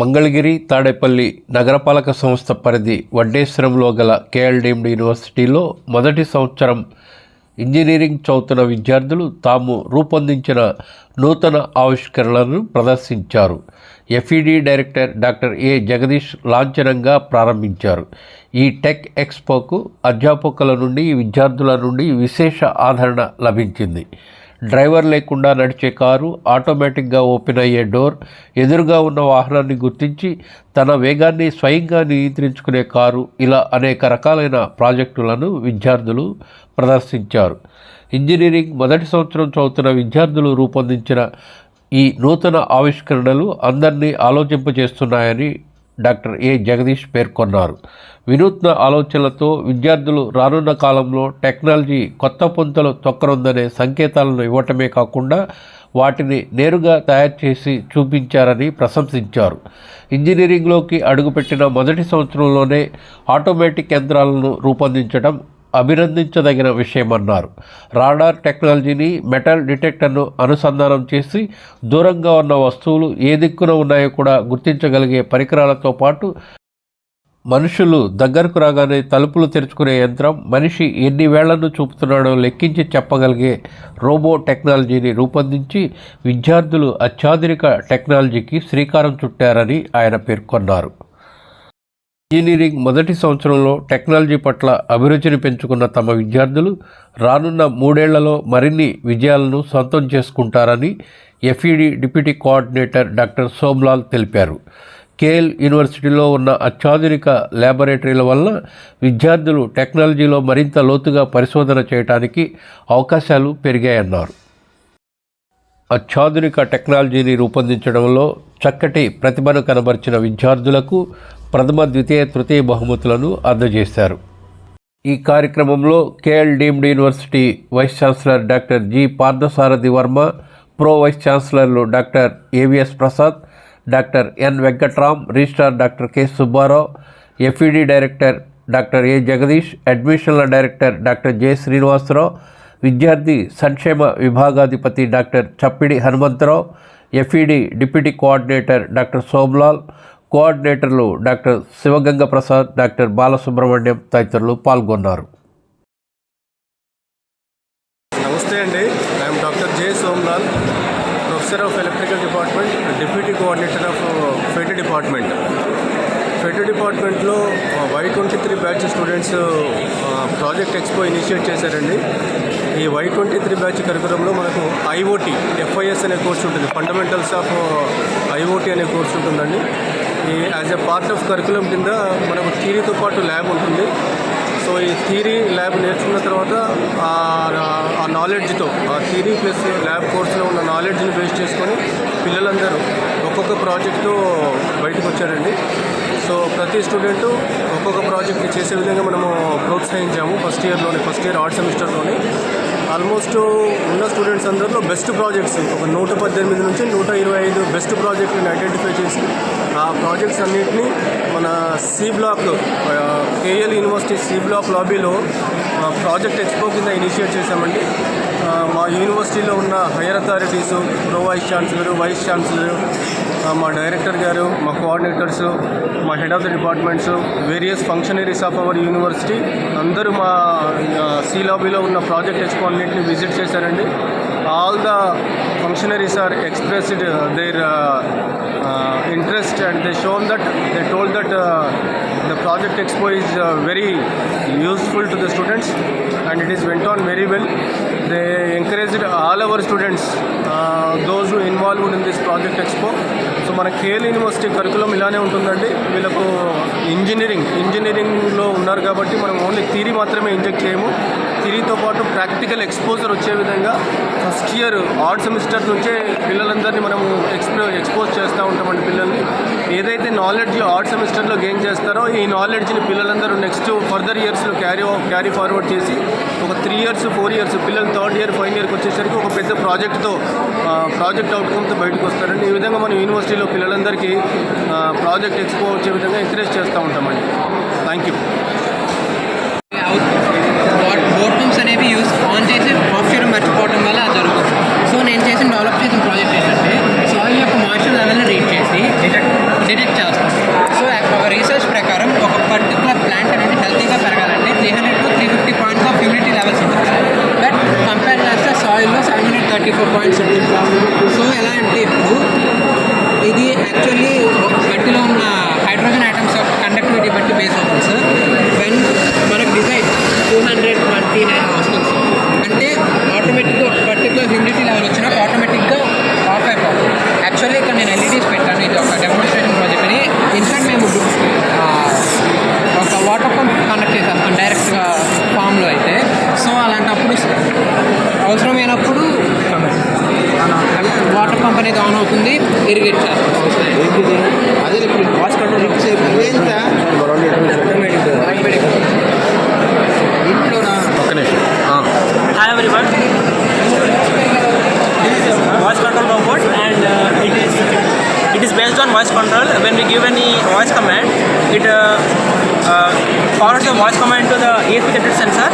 మంగళగిరి తాడేపల్లి నగరపాలక సంస్థ పరిధి వడ్డేశ్వరంలో గల కేఎల్డీమ్డ్ యూనివర్సిటీలో మొదటి సంవత్సరం ఇంజనీరింగ్ చదువుతున్న విద్యార్థులు తాము రూపొందించిన నూతన ఆవిష్కరణలను ప్రదర్శించారు. FED director doctor A Jagadish లాంఛనంగా ప్రారంభించారు. ఈ టెక్ ఎక్స్పోకు అధ్యాపకుల నుండి విద్యార్థుల నుండి విశేష ఆదరణ లభించింది. డ్రైవర్ లేకుండా నడిచే కారు ఆటోమేటిక్గా ఓపెన్ అయ్యే డోర్ ఎదురుగా ఉన్న వాహనాన్ని గుర్తించి తన వేగాన్ని స్వయంగా నియంత్రించుకునే కారు ఇలా అనేక రకాలైన ప్రాజెక్టులను విద్యార్థులు ప్రదర్శించారు. ఇంజనీరింగ్ మొదటి సంవత్సరం చదువుతున్న విద్యార్థులు రూపొందించిన ఈ నూతన ఆవిష్కరణలు అందరినీ ఆలోచింపజేస్తున్నాయని డాక్టర్ ఏ. జగదీష్ పేర్కొన్నారు. వినూత్న ఆలోచనలతో విద్యార్థులు రానున్న కాలంలో టెక్నాలజీ కొత్త పొంతలు తొక్కరుందనే సంకేతాలను ఇవ్వటమే కాకుండా వాటిని నేరుగా తయారు చేసి చూపించారని ప్రశంసించారు. ఇంజనీరింగ్లోకి అడుగుపెట్టిన మొదటి సంవత్సరంలోనే ఆటోమేటిక్ యంత్రాలను రూపొందించడం అభినందించదగిన విషయమన్నారు. రాడార్ టెక్నాలజీని మెటల్ డిటెక్టర్ను అనుసంధానం చేసి దూరంగా ఉన్న వస్తువులు ఏ దిక్కున ఉన్నాయో కూడా గుర్తించగలిగే పరికరాలతో పాటు మనుషులు దగ్గరకు రాగానే తలుపులు తెరుచుకునే యంత్రం మనిషి ఎన్ని వేళ్ళను చూపుతున్నాడో లెక్కించి చెప్పగలిగే రోబో టెక్నాలజీని రూపొందించి విద్యార్థులు అత్యాధునిక టెక్నాలజీకి శ్రీకారం చుట్టారని ఆయన పేర్కొన్నారు. ఇంజనీరింగ్ మొదటి సంవత్సరంలో టెక్నాలజీ పట్ల అభిరుచిని పెంచుకున్న తమ విద్యార్థులు రానున్న మూడేళ్ళలో మరిన్ని విజయాలను సొంతం చేసుకుంటారని FED deputy coordinator doctor Somlal తెలిపారు. కేఎల్ యూనివర్సిటీలో ఉన్న అత్యాధునిక ల్యాబొరేటరీల వల్ల విద్యార్థులు టెక్నాలజీలో మరింత లోతుగా పరిశోధన చేయడానికి అవకాశాలు పెరిగాయన్నారు. అత్యాధునిక టెక్నాలజీని రూపొందించడంలో చక్కటి ప్రతిభను కనబరిచిన విద్యార్థులకు ప్రథమ ద్వితీయ తృతీయ బహుమతులను అందజేశారు. ఈ కార్యక్రమంలో KL deemed university vice chancellor doctor G Parthasarathi Varma pro vice ఛాన్సలర్లు doctor AVS Prasad doctor N Venkatram registrar doctor K Subbarao FED director doctor A Jagadish అడ్మిషన్ల director doctor J Srinivasarao విద్యార్థి సంక్షేమ విభాగాధిపతి doctor Chappidi Hanumantharao FED deputy coordinator doctor Somlal కోఆర్డినేటర్లు doctor Sivaganga Prasad doctor Balasubrahmanyam తదితరులు పాల్గొన్నారు. నమస్తే అండి. I'm doctor J Somlal professor of electrical department deputy coordinator of FED department. FED డిపార్ట్మెంట్లో Y twenty three batch students project expo initiate చేశారండి. ఈ Y twenty three batch కరికులంలో మనకు IoT FIS అనే కోర్స్ ఉంటుంది. ఫండమెంటల్స్ ఆఫ్ ఐఓటీ అనే course ఉంటుందండి. ఈ as a part of curriculum కింద మనకు థీరీతో పాటు ల్యాబ్ ఉంటుంది. సో ఈ థీరీ ల్యాబ్ నేర్చుకున్న తర్వాత ఆ- ఆ నాలెడ్జ్తో ఆ థీరీ ప్లస్ ల్యాబ్ కోర్సులో ఉన్న నాలెడ్జ్ని బేస్ చేసుకొని పిల్లలందరూ ఒక్కొక్క ప్రాజెక్టు బయటకు వచ్చారండి. సో ప్రతి స్టూడెంటు ఒక్కొక్క ప్రాజెక్ట్ చేసే విధంగా మనము ప్రోత్సహించాము ఫస్ట్ ఇయర్లోనే ఫస్ట్ ఇయర్ ఆర్ట్ సెమిస్టర్లోనే. ఆల్మోస్ట్ ఉన్న స్టూడెంట్స్ అందరిలో బెస్ట్ ప్రాజెక్ట్స్ ఒక నూట పద్దెనిమిది నుంచి నూట ఇరవై ఐదు బెస్ట్ ప్రాజెక్ట్ని ఐడెంటిఫై చేసి ఆ ప్రాజెక్ట్స్ అన్నింటినీ మన C block KL university C block లాబీలో project expo కింద ఇనిషియేట్ చేశామండి. మా యూనివర్సిటీలో ఉన్న higher authorities pro vice chancellor vice chancellor మా డైరెక్టర్ గారు మా కోఆర్డినేటర్స్ మా head of the departments various functionaries of our university అందరూ మా సీలాబీలో ఉన్న ప్రాజెక్ట్ ఎక్స్పో ఎక్స్పాన్నింటిని విజిట్ చేశారండి. All the functionaries are expressed their interest and they shown that they told that the project expo is very useful to the students and it is went on very well they encouraged all our students those involved in this project expo మన KL university curriculum ఇలానే ఉంటుందండి. వీళ్ళకు engineering ఇంజనీరింగ్లో ఉన్నారు కాబట్టి మనం only theory మాత్రమే inject చేయము. థిరీతో పాటు ప్రాక్టికల్ ఎక్స్పోజర్ వచ్చే విధంగా ఫస్ట్ ఇయర్ ఆర్ట్ సెమిస్టర్ నుంచే పిల్లలందరినీ మనము ఎక్స్ప్లో ఎక్స్పోజ్ చేస్తూ ఉంటామండి పిల్లల్ని. ఏదైతే నాలెడ్జ్ ఆర్ట్ సెమిస్టర్లో గెయిన్ చేస్తారో ఈ నాలెడ్జ్ని పిల్లలందరూ నెక్స్ట్ ఫర్దర్ ఇయర్స్లో క్యారీ క్యారీ ఫార్వర్డ్ చేసి ఒక త్రీ ఇయర్స్ ఫోర్ ఇయర్స్ పిల్లలు థర్డ్ ఇయర్ ఫైవ్ ఇయర్కి వచ్చేసరికి ఒక పెద్ద ప్రాజెక్ట్తో ప్రాజెక్ట్ అవుట్కమ్తో బయటకు వస్తారండి. ఈ విధంగా మనం యూనివర్సిటీలో పిల్లలందరికీ ప్రాజెక్ట్ ఎక్స్పో వచ్చే విధంగా ఎంకరేజ్ చేస్తూ ఉంటామండి. థ్యాంక్ యూ అనేది ఆన్ అవుతుంది ఇరిగేట్ చేస్తాం అవసరం అదే ఇప్పుడు వాష్ కంట్రోల్ ఎంత ఒక్క నిమిషం Hi everyone. Voice control robot and uh, it is it is based on voice control. When we give any voice command, it uh, forwards the voice command to the ESP connected sensor,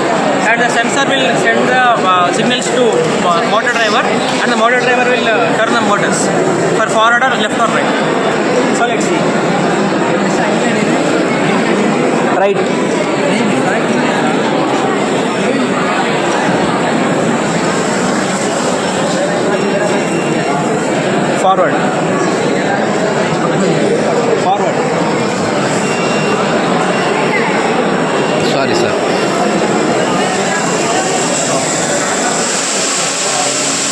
and the sensor will send the uh, signals to uh, motor driver, and the motor driver will uh, turn the motors for forward or left or right. So let's see. Right. Forward. Forward.